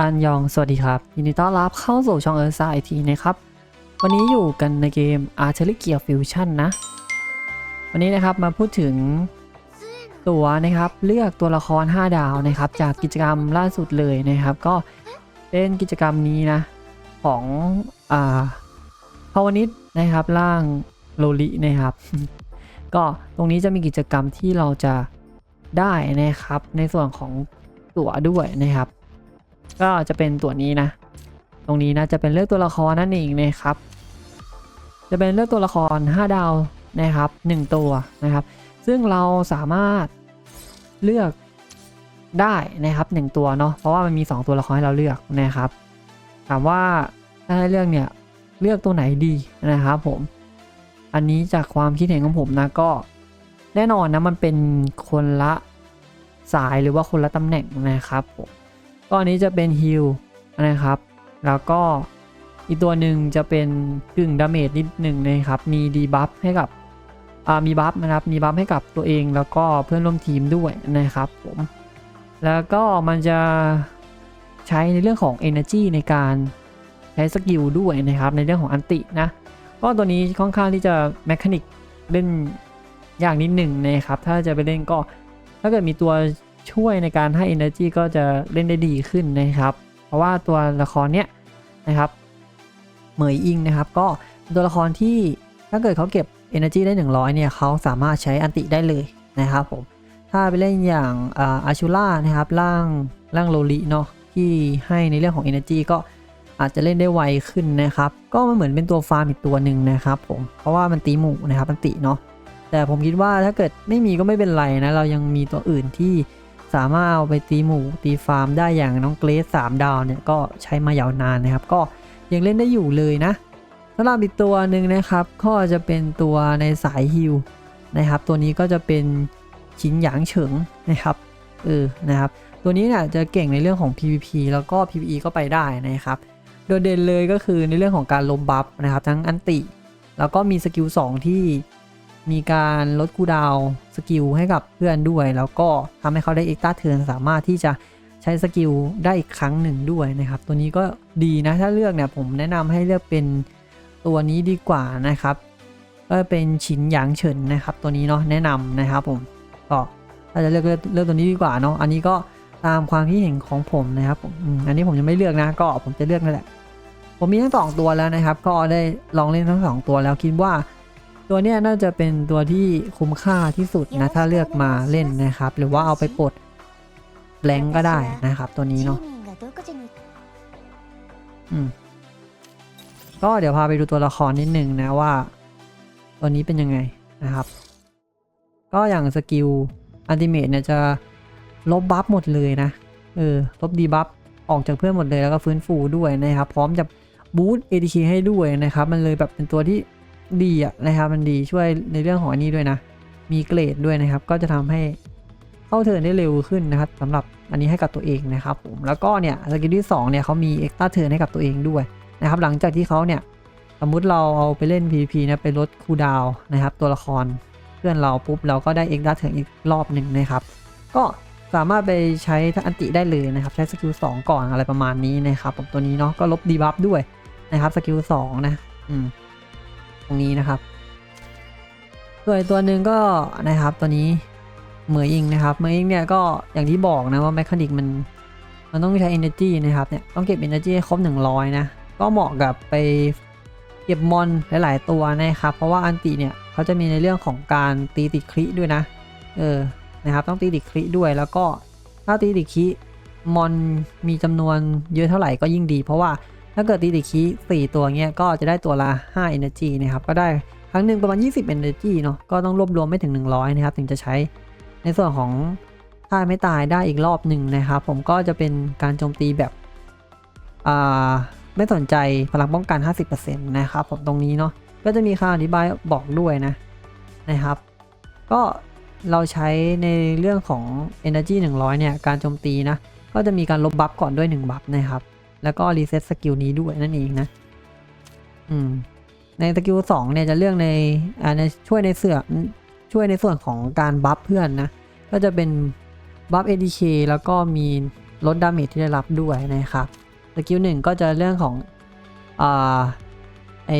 อันยอง สวัสดีครับ ยินดีต้อนรับเข้าสู่ช่องเออร์ซ่าไอทีนะครับ วันนี้อยู่กันในเกม a r t i l l e r Gear Fusion นะ วันนี้นะครับมาพูดถึงตัวนะครับเลือกตัวละคร 5 ดาวนะครับ จากกิจกรรมล่าสุดเลยนะครับ ก็เป็นกิจกรรมนี้นะ ของอ่าภาวนิชนะครับร่างโลลินะครับ ก็ตรงนี้จะมีกิจกรรมที่เราจะได้นะครับ ในส่วนของตั๋วด้วยนะครับ ก็จะเป็นตัวนี้นะ ตรงนี้นะจะเป็นเลือกตัวละครนั่นเองนะครับ จะเป็นเลือกตัวละคร 5 ดาวนะครับ 1 ตัวนะครับ ซึ่งเราสามารถเลือกได้นะครับ 1 ตัวเนาะเพราะว่ามันมี 2 ตัวละครให้เราเลือกนะครับ ถามว่าถ้าให้เลือกเนี่ยเลือกตัวไหนดีนะครับผม อันนี้จากความคิดเห็นของผมนะก็แน่นอนนะมันเป็นคนละสายหรือว่าคนละตำแหน่งนะครับผม ก็อันนี้จะเป็นฮิลนะครับ แล้วก็อีกตัวหนึ่งจะเป็นกึ่งดาเมจนิดหนึ่งนะครับ มีดีบัฟให้กับอ่ามีบัฟนะครับ มีบัฟให้กับตัวเองแล้วก็เพื่อนร่วมทีมด้วยนะครับผม แล้วก็มันจะใช้ในเรื่องของ Energy ในการใช้สกิลด้วยนะครับ ในเรื่องของอันตินะ ก็ตัวนี้ค่อนข้างที่จะแมคานิกเล่นยางนิดหนึ่งนะครับ ถ้าจะไปเล่นก็ถ้าเกิดมีตัว ช่วยในการให้ Energy ก็จะเล่นได้ดีขึ้นนะครับ เพราะว่าตัวละครเนี้ยนะครับเหมยอิงนะครับ ก็เป็นตัวละครที่ถ้าเกิดเขาเก็บ Energy ได้ 100 เนี่ยเขาสามารถใช้อันติได้เลยนะครับผมถ้าไปเล่นอย่างอาชูล่านะครับร่างร่างโลลิเนาะที่ให้ในเรื่องของ Energy ก็อาจจะเล่นได้ไวขึ้นนะครับ ก็มันเหมือนเป็นตัวฟาร์มอีกตัวหนึ่งนะครับผมเพราะว่ามันตีหมู่นะครับอันติเนาะแต่ผมคิดว่าถ้าเกิดไม่มีก็ไม่เป็นไรนะเรายังมีตัวอื่นที่ สามารถเอาไปตีหมูตีฟาร์มได้อย่างน้องเกรซ3ดาวเนี่ยก็ใช้มายาวนานนะครับ ก็ยังเล่นได้อยู่เลยนะสำหรับอีกตัวหนึ่งนะครับ ก็จะเป็นตัวในสายฮิลนะครับ ตัวนี้ก็จะเป็นชินหยางเฉิงนะครับเออนะครับ ตัวนี้เนี่ยจะเก่งในเรื่องของ PVP แล้วก็ PVE ก็ไปได้นะครับ โดดเด่นเลยก็คือในเรื่องของการลมบัฟนะครับ ทั้งอันติ แล้วก็มีสกิล2ที่ มีการลดคูดาวสกิลให้กับเพื่อนด้วย แล้วก็ทำให้เขาได้เอ็กซ์ต้าเทิร์นสามารถที่จะใช้สกิลได้อีกครั้งหนึ่งด้วยนะครับ ตัวนี้ก็ดีนะถ้าเลือกเนี่ยผมแนะนำให้เลือกเป็นตัวนี้ดีกว่านะครับ ก็เป็นชินหยางเฉินนะครับ ตัวนี้เนาะแนะนำนะครับผมก็ถ้าจะเลือกเลือกเลือกตัวนี้ดีกว่าเนาะอันนี้ก็ตามความคิดเห็นของผมนะครับผมอืมอันนี้ผมยังไม่เลือกนะก็ผมจะเลือกนั่นแหละผมมีทั้งสองตัวแล้วนะครับ ก็ได้ลองเล่นทั้งสองตัวแล้วคิดว่า ตัวเนี้ยน่าจะเป็นตัวที่คุ้มค่าที่สุดนะถ้าเลือกมาเล่นนะครับ หรือว่าเอาไปปลดแรงก็ได้นะครับ ตัวนี้เนาะอืมก็เดี๋ยวพาไปดูตัวละครนิดนึงนะว่า ตัวนี้เป็นยังไงนะครับ ก็อย่างสกิลอันติเมตเนี่ยจะลบบัฟหมดเลยนะเออลบดีบัฟออกจากเพื่อนหมดเลยแล้วก็ฟื้นฟูด้วยนะครับ พร้อมจะบูสต์ ADK ให้ด้วยนะครับ มันเลยแบบเป็นตัวที่ ดีอะนะครับมันดีช่วยในเรื่องของอันนี้ด้วยนะ มีเกรดด้วยนะครับ ก็จะทำให้เข้าเทินได้เร็วขึ้นนะครับสำหรับอันนี้ให้กับตัวเองนะครับผมแล้วก็เนี่ยสกิลที่2เนี่ยเขามีเอ็กซ์ต้าเทินให้กับตัวเองด้วยนะครับ หลังจากที่เขาเนี่ยสมมุติเราเอาไปเล่น PVP นะไปลดคูดาวนะครับ ตัวละครเพื่อนเราปุ๊บเราก็ได้เอ็กซ์ต้าเทินอีกรอบหนึ่งนะครับ ก็สามารถไปใช้ทั้งอันติได้เลยนะครับ ใช้สกิล2ก่อนอะไรประมาณนี้นะครับผมตัวนี้เนาะก็ลบดีบัฟด้วยนะครับสกิล2นะอืม รงนี้นะครับส่วนอีกตัวหนึ่งก็นะครับตัวนี้เหมยอิงนะครับเหมยอิงเนี่ยก็อย่างที่บอกนะว่าแมคานิกมันมันต้องใช้ energy นะครับเนี่ยต้องเก็บ energy ให้ครบ 100 นะ ก็เหมาะกับไปเก็บมอนหลาย ๆ ตัวนะครับ เพราะว่าอันติเนี่ยเขาจะมีในเรื่องของการตีติดคริด้วยนะ เออนะครับต้องตีติดคริด้วยแล้วก็ถ้าตีติดคริมอนมีจำนวนเยอะเท่าไหร่ก็ยิ่งดี เพราะว่า ถ้าเกิดตีติดคริ4ตัวเงี้ยก็จะได้ตัวละ5 energy นะครับ ก็ได้ครั้งหนึ่งประมาณ 20 energy เนาะ ก็ต้องรวบรวมไม่ถึง 100 นะครับ ถึงจะใช้ ในส่วนของถ้าไม่ตายได้อีกรอบหนึ่งนะครับ ผมก็จะเป็นการโจมตีแบบ อ่า ไม่สนใจพลังป้องกัน 50%นะครับ ผมตรงนี้เนาะ ก็จะมีคำอธิบายบอกด้วยนะ นะครับ ก็เราใช้ในเรื่องของ Energy 100 เนี่ย การโจมตีนะ ก็จะมีการลบบัฟก่อนด้วย 1 บัฟนะครับ แล้วก็รีเซ็ตสกิลนี้ด้วยนั่นเองนะ อืม ในสกิล2เนี่ยจะเลือกในอ่าในช่วยในเสือช่วยในส่วนของการบัฟเพื่อนนะ ก็จะเป็นบัฟ ADK แล้วก็มีลดดาเมจที่ได้รับด้วยนะครับ สกิลหนึ่งก็จะเรื่องของอ่าไอ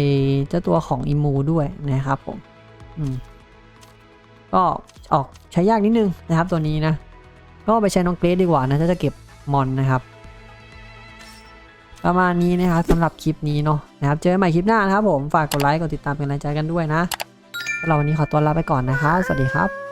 เจ้าตัวของอิมูด้วยนะครับผม อืม ก็ออกใช้ยากนิดนึงนะครับตัวนี้นะ ก็ไปใช้น้องเกรดดีกว่านะถ้าจะเก็บมอนนะครับ ประมาณนี้นะครับสำหรับคลิปนี้เนาะนะครับเจอกันใหม่คลิปหน้านะครับผมฝากกดไลค์กดติดตามเป็นกำลังใจกันด้วยนะเราวันนี้ขอตัวลาไปก่อนนะครับสวัสดีครับ